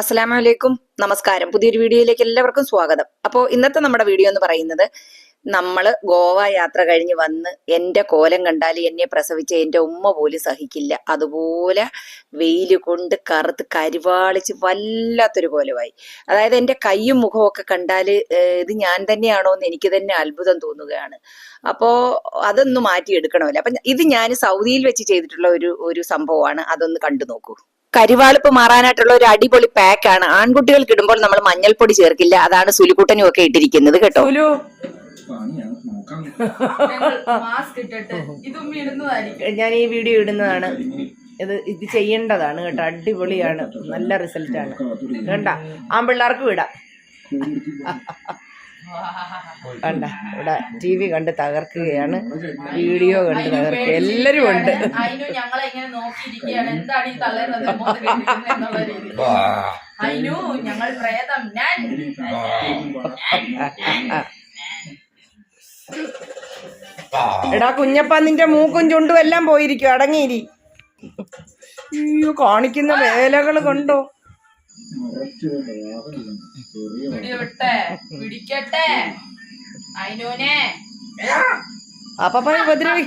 അസ്സലാമു അലൈക്കും നമസ്കാരം. പുതിയൊരു വീഡിയോയിലേക്ക് എല്ലാവർക്കും സ്വാഗതം. അപ്പോൾ ഇന്നത്തെ നമ്മുടെ വീഡിയോ എന്ന് പറയുന്നത് നമ്മൾ ഗോവ യാത്ര കഴിഞ്ഞ് വന്ന് എന്റെ കോലം കണ്ടാൽ എന്നെ പ്രസവിച്ച എന്റെ ഉമ്മ പോലും സഹിക്കില്ല. അതുപോലെ വെയിൽ കൊണ്ട് കറുത്ത് കരിവാളിച്ച് വല്ലാത്തൊരു കോലമായി. അതായത് എന്റെ കൈയും മുഖമൊക്കെ കണ്ടാൽ ഇത് ഞാൻ തന്നെയാണോ എന്ന് എനിക്ക് തന്നെ അത്ഭുതം തോന്നുകയാണ്. അപ്പോൾ അതൊന്നും മാറ്റിയെടുക്കണമല്ലോ. അപ്പം ഇത് ഞാൻ സൗദിയിൽ വെച്ച് ചെയ്തിട്ടുള്ള ഒരു ഒരു സംഭവമാണ്. അതൊന്ന് കണ്ടു നോക്കൂ. കരിവാളിപ്പ് മാറാനായിട്ടുള്ള ഒരു അടിപൊളി പാക്കാണ് ആൺകുട്ടികൾക്ക് ഇടുമ്പോൾ നമ്മൾ മഞ്ഞൾപ്പൊടി ചേർക്കില്ല. അതാണ് സുലുക്കുട്ടനും ഒക്കെ ഇട്ടിരിക്കുന്നത് കേട്ടോ. ഞാൻ ഈ വീഡിയോ ഇടുന്നതാണ്. ഇത് ഇത് ചെയ്യേണ്ടതാണ് കേട്ടോ. അടിപൊളിയാണ്. നല്ല റിസൾട്ടാണ് വേണ്ട ആൺപിള്ളേർക്ക് വിടാം കണ്ട ഇവിടെ ടി വി കണ്ട് തകർക്കുകയാണ്. വീഡിയോ കണ്ട് തകർക്കുക. എല്ലാരും ഉണ്ട്. എടാ കുഞ്ഞപ്പ നിന്റെ മൂക്കും ചുണ്ടും എല്ലാം പോയിരിക്കും. അടങ്ങിയിരി. അയ്യോ കാണിക്കുന്ന വേലകൾ കണ്ടോ? പിടിക്കട്ടെ. അപ്പൊ ഉപദ്രവി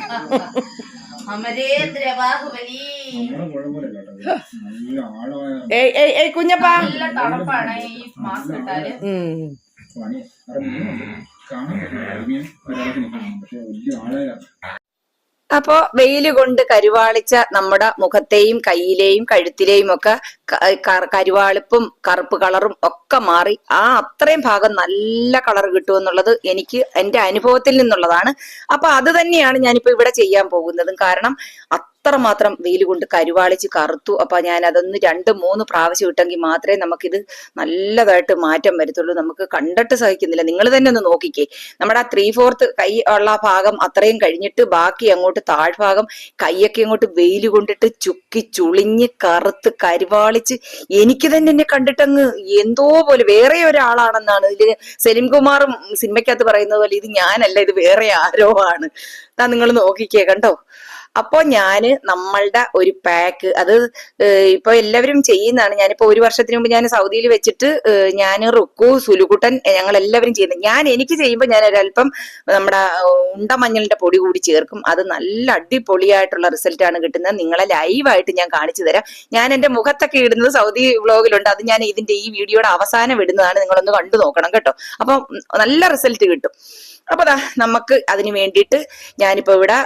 ഏയ് ഏയ് ഏയ് കുഞ്ഞപ്പ. അപ്പോ വെയിൽ കൊണ്ട് കരുവാളിച്ച നമ്മുടെ മുഖത്തെയും കയ്യിലെയും കഴുത്തിലെയും ഒക്കെ കരുവാളിപ്പും കറുപ്പ് കളറും ഒക്കെ മാറി ആ അത്രയും ഭാഗം നല്ല കളർ കിട്ടുമെന്നുള്ളത് എനിക്ക് എന്റെ അനുഭവത്തിൽ നിന്നുള്ളതാണ്. അപ്പൊ അത് തന്നെയാണ് ഞാനിപ്പോ ഇവിടെ ചെയ്യാൻ പോകുന്നതും. കാരണം അത്രമാത്രം വെയിൽ കൊണ്ട് കരുവാളിച്ച് കറുത്തു. അപ്പൊ ഞാൻ അതൊന്ന് രണ്ട് മൂന്ന് പ്രാവശ്യം ഇട്ടെങ്കിൽ മാത്രമേ നമുക്കിത് നല്ലതായിട്ട് മാറ്റം വരത്തുള്ളൂ. നമുക്ക് കണ്ടിട്ട് സഹിക്കുന്നില്ല. നിങ്ങൾ തന്നെ ഒന്ന് നോക്കിക്കേ. നമ്മുടെ ആ ത്രീ ഫോർത്ത് കൈ ഉള്ള ഭാഗം അത്രയും കഴിഞ്ഞിട്ട് ബാക്കി അങ്ങോട്ട് താഴ്ഭാഗം കൈയൊക്കെ അങ്ങോട്ട് വെയിൽ കൊണ്ടിട്ട് ചുക്കി ചുളിഞ്ഞ് കറുത്ത് കരിവാളിച്ച് എനിക്ക് തന്നെ എന്നെ കണ്ടിട്ടങ്ങ് എന്തോ പോലെ വേറെ ഒരാളാണെന്നാണ്. ഇതിൽ സലിം കുമാറും സിനിമയ്ക്കകത്ത് പറയുന്നത് പോലെ ഇത് ഞാനല്ല ഇത് വേറെ ആരോ ആണ്. താ നിങ്ങൾ നോക്കിക്കേ കണ്ടോ? അപ്പോ ഞാൻ നമ്മളുടെ ഒരു പാക്ക് അത് ഇപ്പൊ എല്ലാവരും ചെയ്യുന്നതാണ്. ഞാനിപ്പോ ഒരു വർഷത്തിന് മുമ്പ് ഞാൻ സൗദിയിൽ വെച്ചിട്ട് ഞാൻ റുക്കു സുലുകുട്ടൻ ഞങ്ങൾ എല്ലാവരും ചെയ്യുന്നത്. ഞാൻ എനിക്ക് ചെയ്യുമ്പോൾ ഞാൻ ഒരല്പം നമ്മുടെ ഉണ്ടമഞ്ഞളിന്റെ പൊടി കൂടി ചേർക്കും. അത് നല്ല അടിപൊളിയായിട്ടുള്ള ആണ് കിട്ടുന്നത്. നിങ്ങളെ ലൈവായിട്ട് ഞാൻ കാണിച്ചു തരാം. ഞാൻ എന്റെ മുഖത്തൊക്കെ ഇടുന്നത് സൗദി വ്ളോഗിലുണ്ട്. അത് ഞാൻ ഇതിന്റെ ഈ വീഡിയോയുടെ അവസാനം ഇടുന്നതാണ്. നിങ്ങളൊന്ന് കണ്ടു നോക്കണം കേട്ടോ. അപ്പൊ നല്ല റിസൾട്ട് കിട്ടും. അപ്പൊ നമുക്ക് അതിന് വേണ്ടിയിട്ട് ഞാനിപ്പോ ഇവിടെ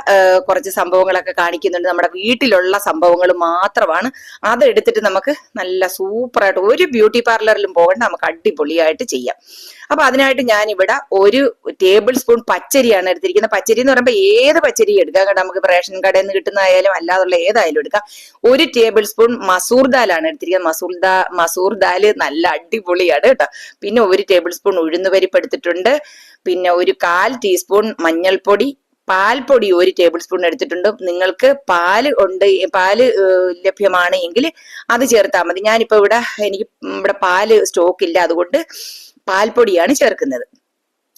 കുറച്ച് കുറച്ച് സംഭവങ്ങളൊക്കെ കാണിക്കുന്നുണ്ട്. നമ്മുടെ വീട്ടിലുള്ള സംഭവങ്ങൾ മാത്രമാണ്. അതെടുത്തിട്ട് നമുക്ക് നല്ല സൂപ്പറായിട്ട് ഒരു ബ്യൂട്ടി പാർലറിലും പോകണ്ട നമുക്ക് അടിപൊളിയായിട്ട് ചെയ്യാം. അപ്പൊ അതിനായിട്ട് ഞാൻ ഇവിടെ ഒരു ടേബിൾ സ്പൂൺ പച്ചരിയാണ് എടുത്തിരിക്കുന്നത്. പച്ചരി എന്ന് പറയുമ്പോൾ ഏത് പച്ചരി എടുക്കാം? കേട്ടോ നമുക്ക് റേഷൻ കടയിൽ നിന്ന് കിട്ടുന്നതായാലും അല്ലാതുള്ള ഏതായാലും എടുക്കാം. ഒരു ടേബിൾ സ്പൂൺ മസൂർ ദാലാണ് എടുത്തിരിക്കുന്നത്. മസൂർ ദാ മസൂർ ദാൽ നല്ല അടിപൊളിയാണ് കേട്ടോ. പിന്നെ ഒരു ടേബിൾ സ്പൂൺ ഉഴുന്ന് പരിപ്പ് എടുത്തിട്ടുണ്ട്. പിന്നെ ഒരു കാൽ ടീസ്പൂൺ മഞ്ഞൾപ്പൊടി പാൽപ്പൊടി ഒരു ടേബിൾ സ്പൂൺ എടുത്തിട്ടുണ്ട്. നിങ്ങൾക്ക് പാൽ ഉണ്ട് പാൽ ലഭ്യമാണ് എങ്കിൽ അത് ചേർത്താൽ മതി. ഞാനിപ്പോ ഇവിടെ എനിക്ക് ഇവിടെ പാൽ സ്റ്റോക്ക് ഇല്ല അതുകൊണ്ട് പാൽപ്പൊടിയാണ് ചേർക്കുന്നത്.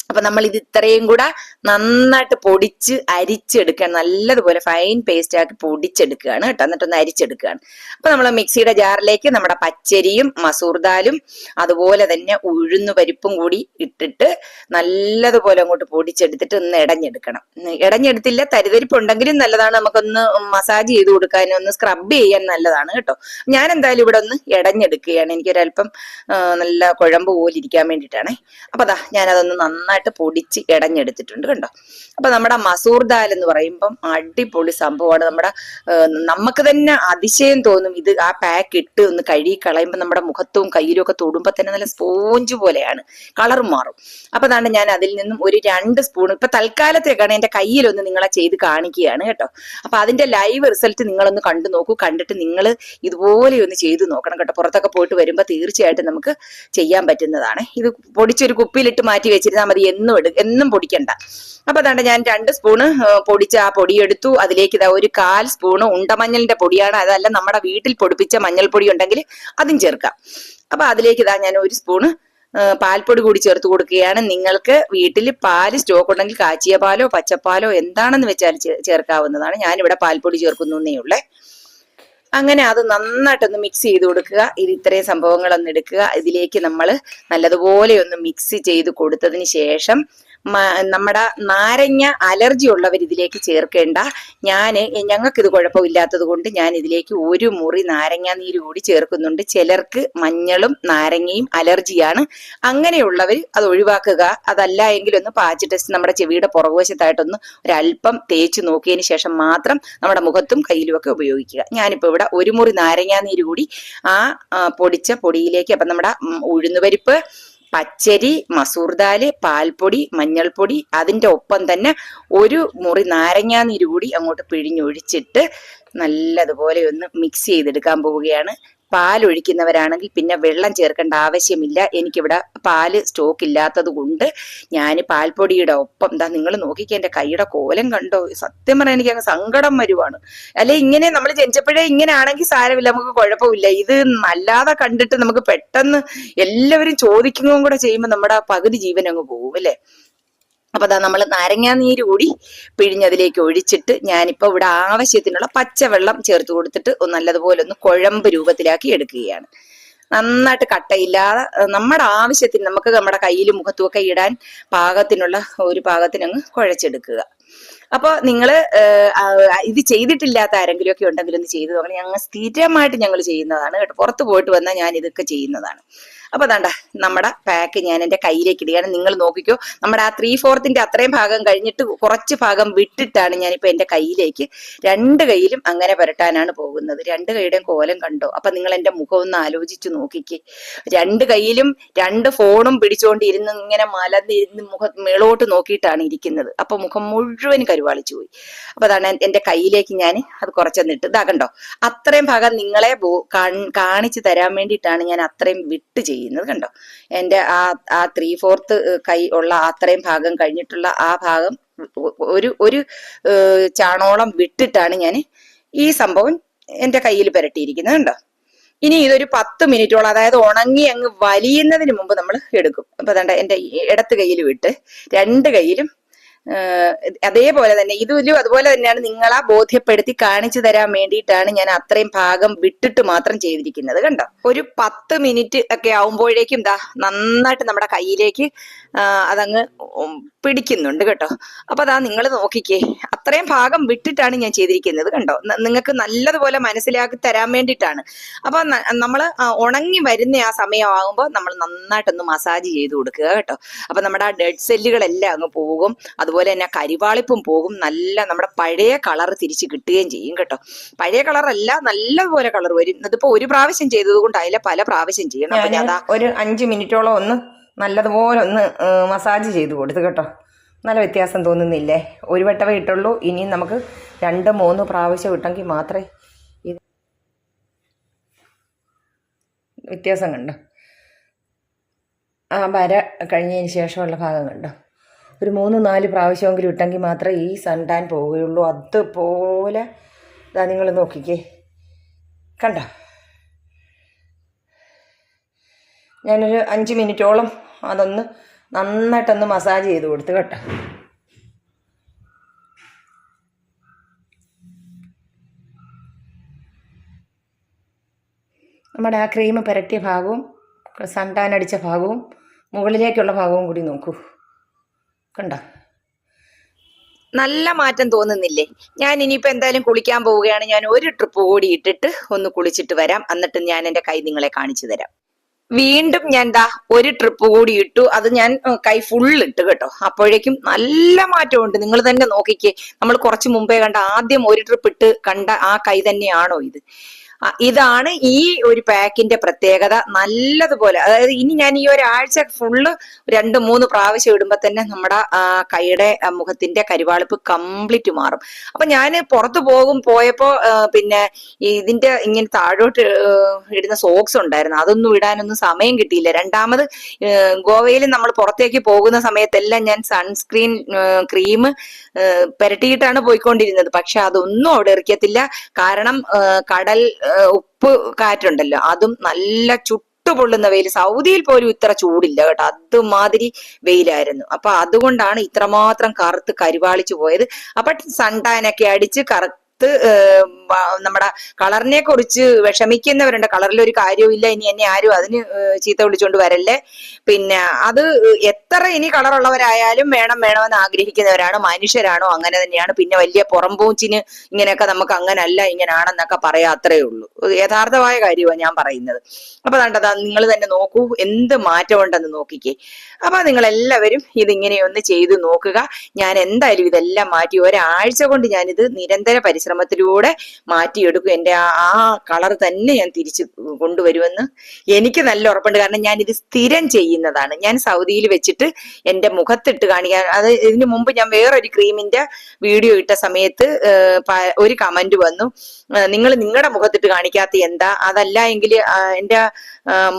അപ്പൊ നമ്മൾ ഇത് ഇത്രയും കൂടെ നന്നായിട്ട് പൊടിച്ച് അരിച്ചെടുക്കുകയാണ്. നല്ലതുപോലെ ഫൈൻ പേസ്റ്റ് ആക്കി പൊടിച്ചെടുക്കുകയാണ് കേട്ടോ. എന്നിട്ടൊന്ന് അരിച്ചെടുക്കുകയാണ്. അപ്പൊ നമ്മൾ മിക്സിയുടെ ജാറിലേക്ക് നമ്മുടെ പച്ചരിയും മസൂർ ദാലും അതുപോലെ തന്നെ ഉഴുന്ന് പരിപ്പും കൂടി ഇട്ടിട്ട് നല്ലതുപോലെ അങ്ങോട്ട് പൊടിച്ചെടുത്തിട്ട് ഒന്ന് ഇടഞ്ഞെടുക്കണം. ഇടഞ്ഞെടുത്തില്ല തരിതരിപ്പ് ഉണ്ടെങ്കിലും നല്ലതാണ്. നമുക്കൊന്ന് മസാജ് ചെയ്ത് കൊടുക്കാനും ഒന്ന് സ്ക്രബ് ചെയ്യാൻ നല്ലതാണ് കേട്ടോ. ഞാൻ എന്തായാലും ഇവിടെ ഒന്ന് ഇടഞ്ഞെടുക്കുകയാണ്. എനിക്കൊരല്പം നല്ല കുഴമ്പ് പോലിരിക്കാൻ വേണ്ടിയിട്ടാണേ. അപ്പൊ അതാ ഞാനതൊന്ന് നന്നായിട്ട് പൊടിച്ച് ഇടഞ്ഞെടുത്തിട്ടുണ്ട് കണ്ടോ? അപ്പൊ നമ്മുടെ മസൂർ ദാൽ എന്ന് പറയുമ്പം അടിപൊളി സംഭവമാണ്. നമ്മുടെ നമുക്ക് തന്നെ അതിശയം തോന്നും ഇത് ആ പാക്ക് ഇട്ട് ഒന്ന് കഴുകി കളയുമ്പോൾ നമ്മുടെ മുഖത്തും കയ്യിലും ഒക്കെ തൊടുമ്പോൾ തന്നെ നല്ല സ്പോഞ്ച് പോലെയാണ്. കളർ മാറും. അപ്പൊ അതാണ് ഞാൻ അതിൽ നിന്നും ഒരു രണ്ട് സ്പൂൺ ഇപ്പൊ തൽക്കാലത്തേക്കാണ് എന്റെ കയ്യിലൊന്ന് നിങ്ങളെ ചെയ്ത് കാണിക്കുകയാണ് കേട്ടോ. അപ്പൊ അതിന്റെ ലൈവ് റിസൾട്ട് നിങ്ങളൊന്ന് കണ്ടു നോക്കൂ. കണ്ടിട്ട് നിങ്ങൾ ഇതുപോലെ ഒന്ന് ചെയ്തു നോക്കണം കേട്ടോ. പുറത്തൊക്കെ പോയിട്ട് വരുമ്പോൾ തീർച്ചയായിട്ടും നമുക്ക് ചെയ്യാൻ പറ്റുന്നതാണ്. ഇത് പൊടിച്ചൊരു കുപ്പിയിലിട്ട് മാറ്റി വെച്ചിരുന്നാൽ മതി. എന്നും എടു എന്നും പൊടിക്കണ്ട. അപ്പൊ അതാണ്ട് ഞാൻ രണ്ട് സ്പൂണ് പൊടിച്ച് ആ പൊടി എടുത്തു. അതിലേക്ക് ഇതാ ഒരു കാൽ സ്പൂണ് ഉണ്ടമഞ്ഞളിന്റെ പൊടിയാണ്. അതല്ല നമ്മുടെ വീട്ടിൽ പൊടിപ്പിച്ച മഞ്ഞൾപ്പൊടി ഉണ്ടെങ്കിൽ അതും ചേർക്കാം. അപ്പൊ അതിലേക്ക് ഇതാ ഞാൻ ഒരു സ്പൂണ് പാൽപ്പൊടി കൂടി ചേർത്ത് കൊടുക്കുകയാണ്. നിങ്ങൾക്ക് വീട്ടിൽ പാൽ സ്റ്റോക്ക് ഉണ്ടെങ്കിൽ കാച്ചിയ പാലോ പച്ചപ്പാലോ എന്താണെന്ന് വെച്ചാൽ ചേർക്കാവുന്നതാണ്. ഞാനിവിടെ പാൽപ്പൊടി ചേർക്കുന്നു എന്നേ ഉള്ളേ. അങ്ങനെ അത് നന്നായിട്ടൊന്ന് മിക്സ് ചെയ്ത് കൊടുക്കുക. ഇത് ഇത്രയും സംഭവങ്ങളൊന്ന് എടുക്കുക. ഇതിലേക്ക് നമ്മൾ നല്ലതുപോലെ ഒന്ന് മിക്സ് ചെയ്ത് കൊടുത്തതിന് ശേഷം നമ്മുടെ നാരങ്ങ അലർജി ഉള്ളവർ ഇതിലേക്ക് ചേർക്കേണ്ട. ഞാൻ ഞങ്ങൾക്ക് ഇത് കുഴപ്പമില്ലാത്തത് കൊണ്ട് ഞാൻ ഇതിലേക്ക് ഒരു മുറി നാരങ്ങ നീര് കൂടി ചേർക്കുന്നുണ്ട്. ചിലർക്ക് മഞ്ഞളും നാരങ്ങയും അലർജിയാണ്. അങ്ങനെയുള്ളവർ അത് ഒഴിവാക്കുക. അതല്ല എങ്കിൽ ഒന്ന് പാച്ച് ടെസ്റ്റ് നമ്മുടെ ചെവിയുടെ പുറകുവശത്തായിട്ടൊന്ന് ഒരല്പം തേച്ച് നോക്കിയതിന് ശേഷം മാത്രം നമ്മുടെ മുഖത്തും കയ്യിലും ഒക്കെ ഉപയോഗിക്കുക. ഞാനിപ്പോൾ ഇവിടെ ഒരു മുറി നാരങ്ങ നീര് കൂടി ആ, പൊടിച്ച പൊടിയിലേക്ക് അപ്പം നമ്മുടെ ഉഴുന്നുപരിപ്പ് പച്ചരി മസൂർ ദാൽ പാൽപ്പൊടി മഞ്ഞൾപ്പൊടി അതിന്റെ ഒപ്പം തന്നെ ഒരു മുറി നാരങ്ങാ നീര് കൂടി അങ്ങോട്ട് പിഴിഞ്ഞൊഴിച്ചിട്ട് നല്ലതുപോലെ ഒന്ന് മിക്സ് ചെയ്തെടുക്കാൻ പോവുകയാണ്. പാൽ ഒഴിക്കുന്നവരാണെങ്കിൽ പിന്നെ വെള്ളം ചേർക്കേണ്ട ആവശ്യമില്ല. എനിക്കിവിടെ പാൽ സ്റ്റോക്ക് ഇല്ലാത്തത് കൊണ്ട് ഞാൻ പാൽപ്പൊടിയുടെ ഒപ്പം എന്താ നിങ്ങൾ നോക്കിക്കേ എന്റെ കൈയുടെ കോലം കണ്ടോ? സത്യം പറഞ്ഞാൽ എനിക്ക് അങ്ങ് സങ്കടം വരുവാണ്. അല്ലെ ഇങ്ങനെ നമ്മൾ ജനിച്ചപ്പോഴേ ഇങ്ങനെ ആണെങ്കിൽ സാരമില്ല നമുക്ക് കുഴപ്പമില്ല. ഇത് അല്ലാതെ കണ്ടിട്ട് നമുക്ക് പെട്ടെന്ന് എല്ലാവരും ചോദിക്കുകയും കൂടെ ചെയ്യുമ്പോൾ നമ്മുടെ പകുതി ജീവൻ അങ്ങ് പോകും അല്ലേ? അപ്പൊ അതാ നമ്മൾ നാരങ്ങാ നീര് കൂടി പിഴിഞ്ഞതിലേക്ക് ഒഴിച്ചിട്ട് ഞാനിപ്പോ ഇവിടെ ആവശ്യത്തിനുള്ള പച്ചവെള്ളം ചേർത്ത് കൊടുത്തിട്ട് ഒന്ന് നല്ലതുപോലെ ഒന്ന് കുഴമ്പ് രൂപത്തിലാക്കി എടുക്കുകയാണ്. നന്നായിട്ട് കട്ടയില്ലാതെ നമ്മുടെ ആവശ്യത്തിന് നമുക്ക് നമ്മുടെ കയ്യിലും മുഖത്തുമൊക്കെ ഇടാൻ പാകത്തിനുള്ള ഒരു പാകത്തിനങ്ങ് കുഴച്ചെടുക്കുക. അപ്പോൾ നിങ്ങൾ ഇത് ചെയ്തിട്ടില്ലാത്ത ആരെങ്കിലും ഒക്കെ ഉണ്ടെങ്കിൽ ചെയ്തു നോക്കണം. ഞങ്ങൾ സ്ഥിരമായിട്ട് ഞങ്ങൾ ചെയ്യുന്നതാണ് കേട്ടോ. പുറത്ത് പോയിട്ട് വന്നാൽ ഞാൻ ഇതൊക്കെ ചെയ്യുന്നതാണ്. അപ്പൊ അതാണ്ട നമ്മുടെ പാക്ക് ഞാൻ എന്റെ കയ്യിലേക്ക് ഇടുകയാണ്. നിങ്ങൾ നോക്കിക്കോ നമ്മുടെ ആ ത്രീ ഫോർത്തിന്റെ അത്രയും ഭാഗം കഴിഞ്ഞിട്ട് കുറച്ച് ഭാഗം വിട്ടിട്ടാണ് ഞാനിപ്പോ എന്റെ കയ്യിലേക്ക് രണ്ട് കൈയിലും അങ്ങനെ പുരട്ടാനാണ് പോകുന്നത്. രണ്ട് കൈയുടെയും കോലം കണ്ടോ? അപ്പൊ നിങ്ങൾ എന്റെ മുഖം ഒന്ന് ആലോചിച്ച് നോക്കിക്കേ. രണ്ട് കൈയിലും രണ്ട് ഫോണും പിടിച്ചുകൊണ്ട് ഇരുന്ന് ഇങ്ങനെ മലന്നിരുന്ന് മുഖം മേളോട്ട് നോക്കിയിട്ടാണ് ഇരിക്കുന്നത്. അപ്പൊ മുഖം മുഴുവൻ കരുവാളിച്ചു പോയി. അപ്പൊ അതാണ് എന്റെ കയ്യിലേക്ക് ഞാൻ അത് കുറച്ചൊന്നിട്ട് ഇതാകണ്ടോ അത്രയും ഭാഗം നിങ്ങളെ കാണിച്ചു തരാൻ വേണ്ടിയിട്ടാണ് ഞാൻ അത്രയും വിട്ട് ചെയ്യുന്നത് കണ്ടോ? എന്റെ ആ ആ ത്രീ ഫോർത്ത് കൈ ഉള്ള അത്രയും ഭാഗം കഴിഞ്ഞിട്ടുള്ള ആ ഭാഗം ഒരു ഒരു ചാണോളം വിട്ടിട്ടാണ് ഞാൻ ഈ സംഭവം എന്റെ കയ്യിൽ പുരട്ടിയിരിക്കുന്നത് കണ്ടോ? ഇനി ഇതൊരു പത്ത് മിനിറ്റോളം അതായത് ഉണങ്ങി അങ്ങ് വലിയുന്നതിന് മുമ്പ് നമ്മൾ എടുക്കും. അപ്പൊ അതണ്ട എന്റെ ഇടത്ത് കയ്യിൽ വിട്ട് രണ്ട് കയ്യിലും അതേപോലെ തന്നെ ഇതിലും അതുപോലെ തന്നെയാണ് നിങ്ങളാ ബോധ്യപ്പെടുത്തി കാണിച്ചു തരാൻ വേണ്ടിയിട്ടാണ് ഞാൻ അത്രയും ഭാഗം വിട്ടിട്ട് മാത്രം ചെയ്തിരിക്കുന്നത് കണ്ടോ? ഒരു പത്ത് മിനിറ്റ് ഒക്കെ ആവുമ്പോഴേക്കും ദാ നന്നായിട്ട് നമ്മുടെ കയ്യിലേക്ക് അതങ്ങ് പിടിക്കുന്നുണ്ട് കേട്ടോ. അപ്പൊ അതാ നിങ്ങൾ നോക്കിക്കേ അത്രയും ഭാഗം വിട്ടിട്ടാണ് ഞാൻ ചെയ്തിരിക്കുന്നത് കണ്ടോ? നിങ്ങൾക്ക് നല്ലതുപോലെ മനസ്സിലാക്കി തരാൻ വേണ്ടിയിട്ടാണ്. അപ്പൊ നമ്മൾ ഉണങ്ങി വരുന്ന ആ സമയമാകുമ്പോൾ നമ്മൾ നന്നായിട്ടൊന്ന് മസാജ് ചെയ്ത് കൊടുക്കുക കേട്ടോ. അപ്പൊ നമ്മുടെ ആ ഡെഡ് സെല്ലുകളെല്ലാം അങ്ങ് പോകും അതുപോലെ തന്നെ കരിവാളിപ്പും പോകും. നല്ല നമ്മുടെ പഴയ കളർ തിരിച്ച് കിട്ടുകയും ചെയ്യും കേട്ടോ. പഴയ കളറല്ല നല്ലപോലെ കളർ വരും. ഇതിപ്പോ ഒരു പ്രാവശ്യം ചെയ്തത് കൊണ്ട് അതിലെ പല പ്രാവശ്യം ചെയ്യണം. ഞാൻ അതാ ഒരു അഞ്ച് മിനിറ്റോളം ഒന്ന് നല്ലതുപോലെ ഒന്ന് മസാജ് ചെയ്ത് കൊടുത്തു കേട്ടോ. നല്ല വ്യത്യാസം തോന്നുന്നില്ലേ? ഒരു വട്ടമേ ഇട്ടുള്ളൂ. ഇനി നമുക്ക് രണ്ട് മൂന്ന് പ്രാവശ്യം ഇട്ടെങ്കിൽ മാത്രമേ ഇത് വ്യത്യാസം കണ്ടോ. ആ വര കഴിഞ്ഞതിന് ശേഷമുള്ള ഭാഗം കണ്ടോ. ഒരു മൂന്ന് നാല് പ്രാവശ്യമെങ്കിലും ഇട്ടെങ്കിൽ മാത്രമേ ഈ സൺടാൻ പോവുകയുള്ളൂ. അതുപോലെ ഇതാ നിങ്ങൾ നോക്കിക്കേ. കണ്ടോ? ഞാനൊരു അഞ്ച് മിനിറ്റോളം അതൊന്ന് നന്നായിട്ടൊന്ന് മസാജ് ചെയ്ത് കൊടുത്തു കേട്ടോ. നമ്മുടെ ആ ക്രീം പുരട്ടിയ ഭാഗവും സൺടാൻ അടിച്ച ഭാഗവും മുകളിലേക്കുള്ള ഭാഗവും കൂടി നോക്കൂ. കണ്ടോ? നല്ല മാറ്റം തോന്നുന്നില്ലേ? ഞാൻ ഇനിയിപ്പോ എന്തായാലും കുളിക്കാൻ പോവുകയാണ്. ഞാൻ ഒരു ട്രിപ്പ് കൂടി ഇട്ടിട്ട് ഒന്ന് കുളിച്ചിട്ട് വരാം. എന്നിട്ട് ഞാൻ എന്റെ കൈ നിങ്ങളെ കാണിച്ചു തരാം. വീണ്ടും ഞാൻ ദാ ഒരു ട്രിപ്പ് കൂടി ഇട്ടു. അത് ഞാൻ കൈ ഫുൾ ഇട്ട് കേട്ടോ. അപ്പോഴേക്കും നല്ല മാറ്റമുണ്ട്. നിങ്ങൾ തന്നെ നോക്കിക്കേ. നമ്മൾ കുറച്ച് മുമ്പേ കണ്ട ആദ്യം ഒരു ട്രിപ്പ് ഇട്ട് കണ്ട ആ കൈ തന്നെയാണോ ഇത്. ഇതാണ് ഈ ഒരു പാക്കിന്റെ പ്രത്യേകത. നല്ലതുപോലെ അതായത് ഇനി ഞാൻ ഈ ഒരാഴ്ച ഫുള്ള് രണ്ട് മൂന്ന് പ്രാവശ്യം ഇടുമ്പോ തന്നെ നമ്മുടെ കൈയുടെ മുഖത്തിന്റെ കരുവാളിപ്പ് കംപ്ലീറ്റ് മാറും. അപ്പൊ ഞാൻ പുറത്തു പോകും പോയപ്പോ പിന്നെ ഇതിന്റെ ഇങ്ങനെ താഴോട്ട് ഇടുന്ന സോക്സ് ഉണ്ടായിരുന്നു. അതൊന്നും ഇടാനൊന്നും സമയം കിട്ടിയില്ല. രണ്ടാമത് ഗോവയിൽ നമ്മൾ പുറത്തേക്ക് പോകുന്ന സമയത്തെല്ലാം ഞാൻ സൺസ്ക്രീൻ ക്രീം പുരട്ടിയിട്ടാണ് പോയിക്കൊണ്ടിരുന്നത്. പക്ഷെ അതൊന്നും അവിടെ ഇറക്കത്തില്ല കാരണം കടൽ ഉപ്പ് കാറ്റുണ്ടല്ലോ അതും നല്ല ചുട്ടുപൊള്ളുന്ന വെയിൽ സൗദിയിൽ പോലും ഇത്ര ചൂടില്ല കേട്ടോ. അതുമാതിരി വെയിലായിരുന്നു. അപ്പൊ അതുകൊണ്ടാണ് ഇത്രമാത്രം കറുത്ത് കരുവാളിച്ചു പോയത്. അപ്പൊ സൺടാനൊക്കെ അടിച്ച് കറ മുഖത്ത് നമ്മുടെ കളറിനെ കുറിച്ച് വിഷമിക്കുന്നവരുണ്ട്. കളറിൽ ഒരു കാര്യവുമില്ല ഇനി എന്നെ ആരും അതിന് ചീത്ത വിളിച്ചുകൊണ്ട് വരല്ലേ? പിന്നെ അത് എത്ര ഇനി കളറുള്ളവരായാലും വേണം വേണമെന്ന് ആഗ്രഹിക്കുന്നവരാണ് മനുഷ്യരാണോ അങ്ങനെ തന്നെയാണ്. പിന്നെ വലിയ പുറംപൂച്ചിന് ഇങ്ങനെയൊക്കെ നമുക്ക് അങ്ങനല്ല ഇങ്ങനാണെന്നൊക്കെ പറയാ അത്രേ ഉള്ളൂ. യഥാർത്ഥമായ കാര്യമാണ് ഞാൻ പറയുന്നത്. അപ്പൊ കണ്ടതാ നിങ്ങൾ തന്നെ നോക്കൂ എന്ത് മാറ്റമുണ്ടെന്ന് നോക്കിക്കേ. അപ്പൊ നിങ്ങൾ എല്ലാവരും ഇതിങ്ങനെ ഒന്ന് ചെയ്തു നോക്കുക. ഞാൻ എന്തായാലും ഇതെല്ലാം മാറ്റി ഒരാഴ്ച കൊണ്ട് ഞാനിത് നിരന്തര പരിശ്രമത്തിലൂടെ മാറ്റിയെടുക്കും. എന്റെ ആ- കളർ തന്നെ ഞാൻ തിരിച്ചു കൊണ്ടുവരുമെന്ന് എനിക്ക് നല്ല ഉറപ്പുണ്ട്. കാരണം ഞാൻ ഇത് സ്ഥിരം ചെയ്യുന്നതാണ്. ഞാൻ സൗദിയിൽ വെച്ചിട്ട് എന്റെ മുഖത്തിട്ട് കാണിക്കാൻ അത് ഇതിനു മുമ്പ് ഞാൻ വേറൊരു ക്രീമിന്റെ വീഡിയോ ഇട്ട സമയത്ത് ഒരു കമന്റ് വന്നു. നിങ്ങൾ നിങ്ങളുടെ മുഖത്തിട്ട് കാണിക്കാത്ത എന്താ? അതല്ല എങ്കിൽ എന്റെ ആ,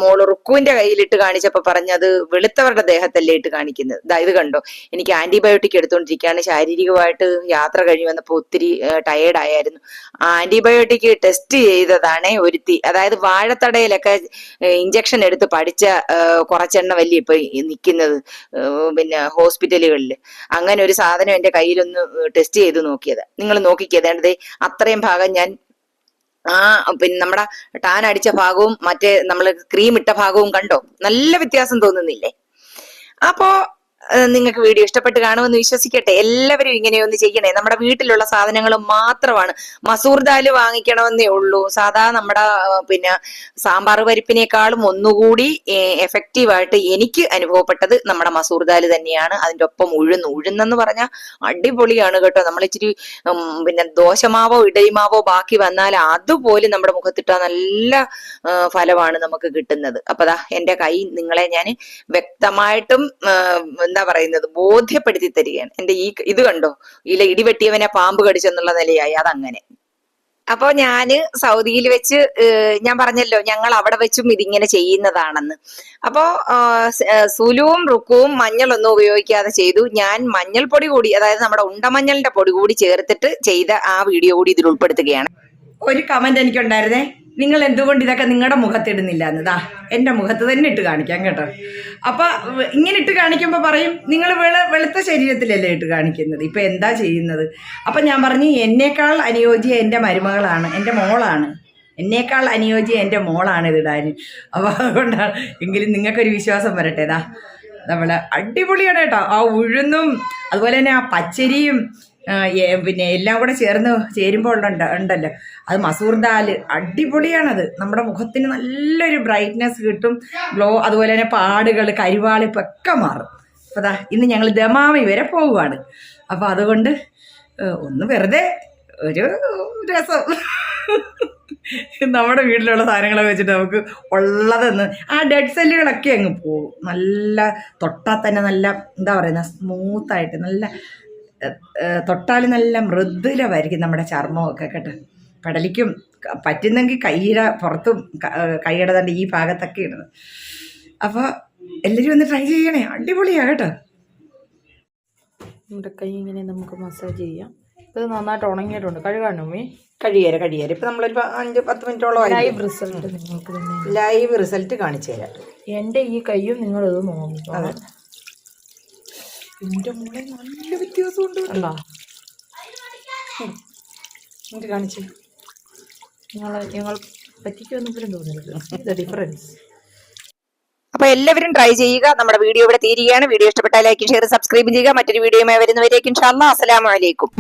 മോൾ റുക്കുവിന്റെ കയ്യിലിട്ട് കാണിച്ചപ്പോ പറഞ്ഞത് വെളുത്തവരുടെ ദേഹത്തല്ലേ ഇട്ട് കാണിക്കുന്നത്. ദാ ഇത് കണ്ടോ? എനിക്ക് ആന്റിബയോട്ടിക് എടുത്തുകൊണ്ടിരിക്കുകയാണ് ശാരീരികമായിട്ട് യാത്ര കഴിഞ്ഞ് വന്നപ്പോ ഒത്തിരി ടയേർഡ് ആയായിരുന്നു ആന്റിബയോട്ടിക് ടെസ്റ്റ് ചെയ്തതാണ് ഒരുത്തി. അതായത് വാഴത്തടയിലൊക്കെ ഇഞ്ചക്ഷൻ എടുത്ത് പഠിച്ച കുറച്ചെണ്ണ വലിയ ഇപ്പൊ നിൽക്കുന്നത് പിന്നെ ഹോസ്പിറ്റലുകളിൽ അങ്ങനെ ഒരു സാധനം എന്റെ കയ്യിലൊന്ന് ടെസ്റ്റ് ചെയ്ത് നോക്കിയത്. നിങ്ങൾ നോക്കിക്കതേ അത്രയും ഭാഗം ഞാൻ ആ പിന്നെ നമ്മുടെ ടാൻ അടിച്ച ഭാഗവും മറ്റേ നമ്മൾ ക്രീം ഇട്ട ഭാഗവും കണ്ടോ? നല്ല വ്യത്യാസം തോന്നുന്നില്ലേ? അപ്പോ നിങ്ങൾക്ക് വീഡിയോ ഇഷ്ടപ്പെട്ട് കാണുമെന്ന് വിശ്വസിക്കട്ടെ. എല്ലാവരും ഇങ്ങനെയൊന്ന് ചെയ്യണേ. നമ്മുടെ വീട്ടിലുള്ള സാധനങ്ങൾ മാത്രമാണ്. മസൂർ ദാൽ വാങ്ങിക്കണമെന്നേ ഉള്ളൂ. സാധാ നമ്മുടെ പിന്നെ സാമ്പാർ പരിപ്പിനേക്കാളും ഒന്നുകൂടി എഫക്റ്റീവായിട്ട് എനിക്ക് അനുഭവപ്പെട്ടത് നമ്മുടെ മസൂർ ദാൽ തന്നെയാണ്. അതിന്റെ ഒപ്പം ഉഴുന്ന്. ഉഴുന്നെന്ന് പറഞ്ഞാൽ അടിപൊളിയാണ് കേട്ടോ. നമ്മൾ ഇച്ചിരി പിന്നെ ദോശമാവോ ഇഡലിമാവോ ബാക്കി വന്നാൽ അതുപോലും നമ്മുടെ മുഖത്തിട്ട നല്ല ഫലമാണ് നമുക്ക് കിട്ടുന്നത്. അപ്പൊ ദാ എന്റെ കൈ നിങ്ങളെ ഞാൻ വ്യക്തമായിട്ടും എന്താ പറയുന്നത്? ബോധ്യപ്പെടുത്തി തരികയാണ്. എന്റെ ഈ ഇത് കണ്ടോ? ഇല്ല ഇടിവെട്ടിയവനെ പാമ്പ് കടിച്ചെന്നുള്ള നിലയായി. അതങ്ങനെ. അപ്പൊ ഞാൻ സൗദിയിൽ വെച്ച് ഞാൻ പറഞ്ഞല്ലോ ഞങ്ങൾ അവിടെ വെച്ചും ഇതിങ്ങനെ ചെയ്യുന്നതാണെന്ന്. അപ്പോ സുലുവും റുക്കുവും മഞ്ഞളൊന്നും ഉപയോഗിക്കാതെ ചെയ്തു. ഞാൻ മഞ്ഞൾ പൊടി കൂടി അതായത് നമ്മുടെ ഉണ്ടമഞ്ഞളിന്റെ പൊടി കൂടി ചേർത്തിട്ട് ചെയ്ത ആ വീഡിയോ കൂടി ഇതിൽ ഉൾപ്പെടുത്തുകയാണ്. ഒരു കമന്റ് എനിക്കുണ്ടായിരുന്നേ. നിങ്ങൾ എന്തുകൊണ്ട് ഇതൊക്കെ നിങ്ങളുടെ മുഖത്തിടുന്നില്ല എന്നതാ എന്റെ മുഖത്ത് തന്നെ ഇട്ട് കാണിക്കാം കേട്ടോ. അപ്പൊ ഇങ്ങനെ ഇട്ട് കാണിക്കുമ്പോൾ പറയും നിങ്ങൾ വെള വെളുത്ത ശരീരത്തിലല്ലേ ഇട്ട് കാണിക്കുന്നത്? ഇപ്പൊ എന്താ ചെയ്യുന്നത്? അപ്പൊ ഞാൻ പറഞ്ഞു എന്നേക്കാൾ അനുയോജ്യ എന്റെ മരുമകളാണ് എന്റെ മോളാണ്. എന്നേക്കാൾ അനുയോജ്യ എന്റെ മോളാണ് ഇതിടാൻ അപ്പോൾ അതുകൊണ്ടാണ് എങ്കിലും നിങ്ങൾക്കൊരു വിശ്വാസം വരട്ടെ നമ്മൾ അടിപൊളിയാണ് കേട്ടോ. ആ ഉഴുന്നും അതുപോലെ തന്നെ ആ പച്ചരിയും പിന്നെ എല്ലാം കൂടെ ചേർന്ന് ചേരുമ്പോൾ ഉണ്ട് ഉണ്ടല്ലോ. അത് മസൂർ ദാൽ അടിപൊളിയാണത്. നമ്മുടെ മുഖത്തിന് നല്ലൊരു ബ്രൈറ്റ്നെസ് കിട്ടും. ഗ്ലോ അതുപോലെ തന്നെ പാടുകൾ കരിവാളിപ്പൊക്കെ മാറും. അപ്പോൾ അതാ ഇന്ന് ഞങ്ങൾ ദമാമി വരെ പോവുകയാണ്. അപ്പോൾ അതുകൊണ്ട് ഒന്ന് വെറുതെ ഒരു രസം. നമ്മുടെ വീട്ടിലുള്ള സാധനങ്ങളെ വെച്ചിട്ട് നമുക്ക് ഉള്ളതെന്ന് ആ ഡെഡ് സെല്ലുകളൊക്കെ അങ്ങ് പോകും നല്ല തൊട്ടാൽ തന്നെ നല്ല എന്താ പറയുന്ന സ്മൂത്തായിട്ട് നല്ല തൊട്ടാൽ നല്ല മൃദുലമായിരിക്കും നമ്മുടെ ചർമ്മമൊക്കെ കേട്ടോ. പടലിക്കും ക- പറ്റുന്നെങ്കിൽ കൈയുടെ പുറത്തും കൈയുടെ തന്നെ ഈ ഭാഗത്തൊക്കെ ഇടുന്നത്. അപ്പോൾ എല്ലാവരും ഒന്ന് ട്രൈ ചെയ്യണേ. അടിപൊളിയാണ് കേട്ടോ. നമ്മുടെ കൈ ഇങ്ങനെ നമുക്ക് മസാജ് ചെയ്യാം. ഇത് നന്നായിട്ട് ഉണങ്ങിയിട്ടുണ്ട്. കഴുകാണോ മീ കഴിയേര കഴിയേര ഇപ്പം നമ്മളൊരു അഞ്ച് പത്ത് മിനിറ്റോളം ലൈവ് റിസൾട്ട് നിങ്ങൾക്ക് തന്നെ. ലൈവ് റിസൾട്ട് കാണിച്ചു തരാം എന്റെ ഈ കൈയും നിങ്ങളിത് അതെ. എന്റെ മോളെ നല്ല വ്യത്യാസമുണ്ട് കണ്ടോ എന്നിട്ട് കാണിച്ചു. നിങ്ങൾ ഞങ്ങൾ പറ്റിക്കൊന്നും പോലും തോന്നരുത് ഇത് ഡിഫറൻസ് അപ്പൊ എല്ലാവരും ട്രൈ ചെയ്യുക. നമ്മുടെ വീഡിയോ ഇവിടെ തീരുകയാണ്. വീഡിയോ ഇഷ്ടപ്പെട്ടാൽ ലൈക്ക് ഷെയർ സബ്സ്ക്രൈബ് ചെയ്യുക. മറ്റൊരു വീഡിയോയുമായി വരുന്നവരേക്കും ഷാ അസ്സലാമു അലൈക്കും.